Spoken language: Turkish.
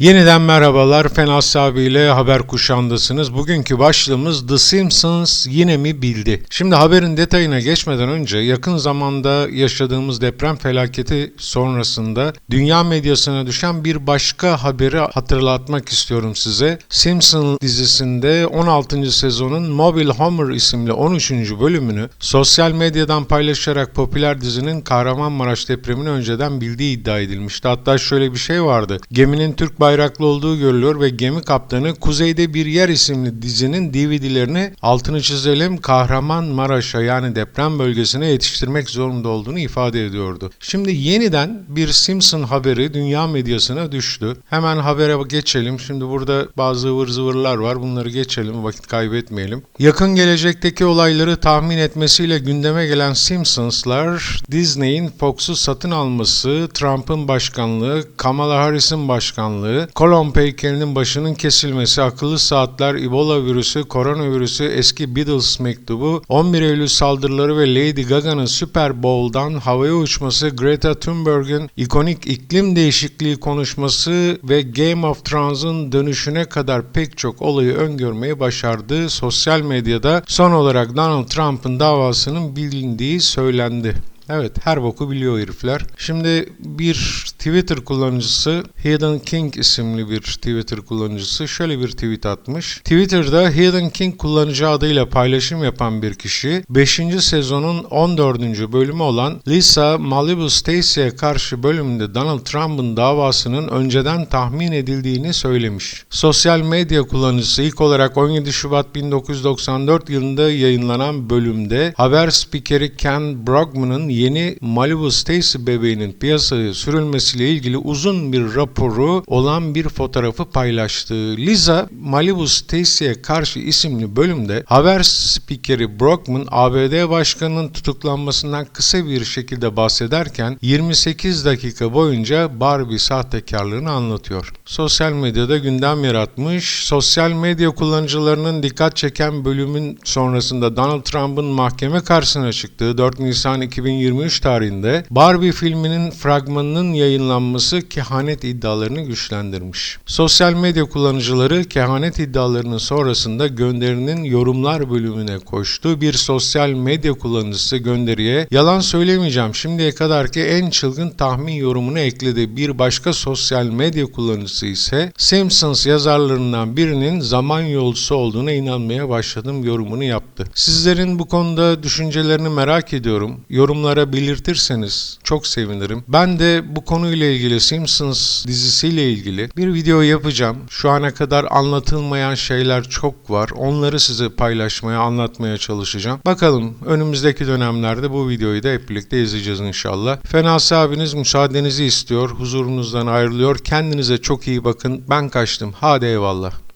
Yeniden merhabalar. Fenas abiyle haber kuşağındasınız. Bugünkü başlığımız The Simpsons yine mi bildi? Şimdi haberin detayına geçmeden önce yakın zamanda yaşadığımız deprem felaketi sonrasında dünya medyasına düşen bir başka haberi hatırlatmak istiyorum size. Simpson dizisinde 16. sezonun Mobile Homer isimli 13. bölümünü sosyal medyadan paylaşarak popüler dizinin Kahramanmaraş depremini önceden bildiği iddia edilmişti. Hatta şöyle bir şey vardı. Geminin Türk bayraklı olduğu görülüyor ve gemi kaptanı Kuzeyde Bir Yer isimli dizinin DVD'lerini altını çizelim Kahramanmaraş'a yani deprem bölgesine yetiştirmek zorunda olduğunu ifade ediyordu. Şimdi yeniden bir Simpson haberi dünya medyasına düştü. Hemen habere geçelim. Şimdi burada bazı ıvır zıvırlar var. Bunları geçelim vakit kaybetmeyelim. Yakın gelecekteki olayları tahmin etmesiyle gündeme gelen Simpsons'lar Disney'in Fox'u satın alması, Trump'ın başkanlığı, Kamala Harris'in başkanlığı, kolon peykerinin başının kesilmesi, akıllı saatler, Ebola virüsü, koronavirüsü, eski Beatles mektubu, 11 Eylül saldırıları ve Lady Gaga'nın Super Bowl'dan havaya uçması, Greta Thunberg'in ikonik iklim değişikliği konuşması ve Game of Thrones'un dönüşüne kadar pek çok olayı öngörmeyi başardı. Sosyal medyada son olarak Donald Trump'ın davasının bilindiği söylendi. Evet her boku biliyor herifler. Şimdi bir Twitter kullanıcısı Hidden King isimli bir Twitter kullanıcısı şöyle bir tweet atmış. Twitter'da Hidden King kullanıcı adıyla paylaşım yapan bir kişi 5. sezonun 14. bölümü olan Lisa Malibu Stacy'ye karşı bölümünde Donald Trump'ın davasının önceden tahmin edildiğini söylemiş. Sosyal medya kullanıcısı ilk olarak 17 Şubat 1994 yılında yayınlanan bölümde haber spikeri Ken Brogman'ın yeni Malibu Stacy bebeğinin piyasaya sürülmesiyle ilgili uzun bir raporu olan bir fotoğrafı paylaştı. Liza Malibu Stacy'ye karşı isimli bölümde haber spikeri Brockman ABD başkanının tutuklanmasından kısa bir şekilde bahsederken 28 dakika boyunca Barbie sahtekarlığını anlatıyor. Sosyal medyada gündem yaratmış. Sosyal medya kullanıcılarının dikkat çeken bölümün sonrasında Donald Trump'ın mahkeme karşısına çıktığı 4 Nisan 2023 tarihinde Barbie filminin fragmanının yayınlanması kehanet iddialarını güçlendirmiş. Sosyal medya kullanıcıları kehanet iddialarının sonrasında gönderinin yorumlar bölümüne koştu. Bir sosyal medya kullanıcısı gönderiye yalan söylemeyeceğim şimdiye kadarki en çılgın tahmin yorumunu ekledi. Bir başka sosyal medya kullanıcısı ise Simpsons yazarlarından birinin zaman yolcusu olduğuna inanmaya başladım yorumunu yaptı. Sizlerin bu konuda düşüncelerini merak ediyorum. Yorumlara belirtirseniz çok sevinirim. Ben de bu konuyla ilgili Simpsons dizisiyle ilgili bir video yapacağım. Şu ana kadar anlatılmayan şeyler çok var. Onları size paylaşmaya, anlatmaya çalışacağım. Bakalım önümüzdeki dönemlerde bu videoyu da hep birlikte izleyeceğiz inşallah. Fenası abiniz müsaadenizi istiyor. Huzurunuzdan ayrılıyor. Kendinize çok iyi bakın. Ben kaçtım. Hadi eyvallah.